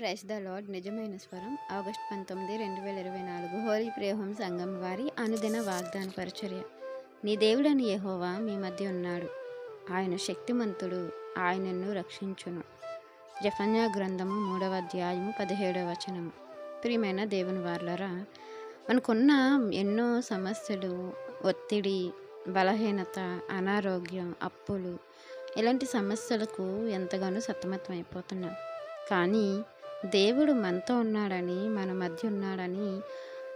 Price the lord నిజమైన స్వరం. August పంతొమ్మిది రెండు వేల ఇరవై నాలుగు హోలీ ప్రేహం సంఘం వారి అనుదిన వాగ్దాన పరిచర్య. నీ దేవుడని యెహోవా మీ మధ్య ఉన్నాడు. ఆయన శక్తిమంతుడు. ఆయనను రక్షించును. జఫన్యా గ్రంథము మూడవ అధ్యాయము పదిహేడవ వచనము. ప్రియమైన దేవుని వార్లరా మనకున్న ఎన్నో సమస్యలు ఒత్తిడి బలహీనత అనారోగ్యం అప్పులు ఇలాంటి సమస్యలకు ఎంతగానో సతమతం అయిపోతున్నాం కానీ దేవుడు మనతో ఉన్నాడని మన మధ్య ఉన్నాడని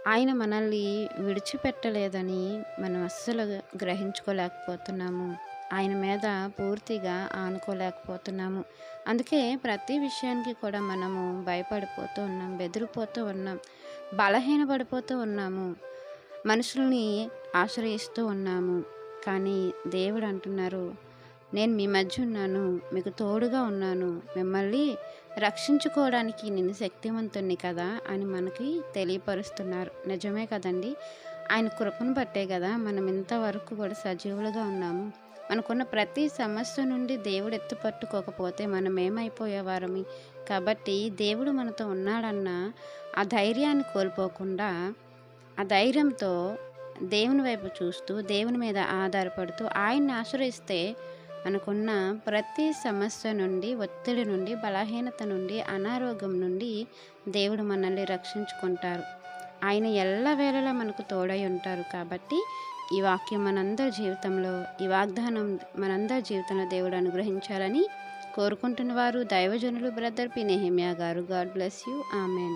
ఆయన మనల్ని విడిచిపెట్టలేదని మనం అస్సలు గ్రహించుకోలేకపోతున్నాము. ఆయన మీద పూర్తిగా ఆనుకోలేకపోతున్నాము. అందుకే ప్రతి విషయానికి కూడా మనము భయపడిపోతూ ఉన్నాం బెదిరిపోతూ ఉన్నాం బలహీనపడిపోతూ ఉన్నాము మనుషుల్ని ఆశ్రయిస్తూ ఉన్నాము. కానీ దేవుడు అంటున్నారు నేను మీ మధ్య ఉన్నాను మీకు తోడుగా ఉన్నాను మిమ్మల్ని రక్షించుకోవడానికి నేను శక్తివంతుణ్ణి కదా అని మనకి తెలియపరుస్తున్నారు. నిజమే కదండి? ఆయన కృపను బట్టే కదా మనం ఇంతవరకు కూడా సజీవులుగా ఉన్నాము. మనకున్న ప్రతి సమస్య నుండి దేవుడు ఎత్తుపట్టుకోకపోతే మనం ఏమైపోయేవారమి? కాబట్టి దేవుడు మనతో ఉన్నాడన్న ఆ ధైర్యాన్ని కోల్పోకుండా ఆ ధైర్యంతో దేవుని వైపు చూస్తూ దేవుని మీద ఆధారపడుతూ ఆయన్ని ఆశ్రయిస్తే అనుకున్న ప్రతి సమస్య నుండి ఒత్తిడి నుండి బలహీనత నుండి అనారోగ్యం నుండి దేవుడు మనల్ని రక్షించుకుంటారు. ఆయన ఎల్లవేళలా మనకు తోడై ఉంటారు కాబట్టి ఈ వాక్యం మనందరి జీవితంలో ఈ వాగ్దానం మనందరి జీవితంలో దేవుడు అనుగ్రహించాలని కోరుకుంటున్న వారు దైవజనులు brother P Nehemiah garu. God bless you. Amen.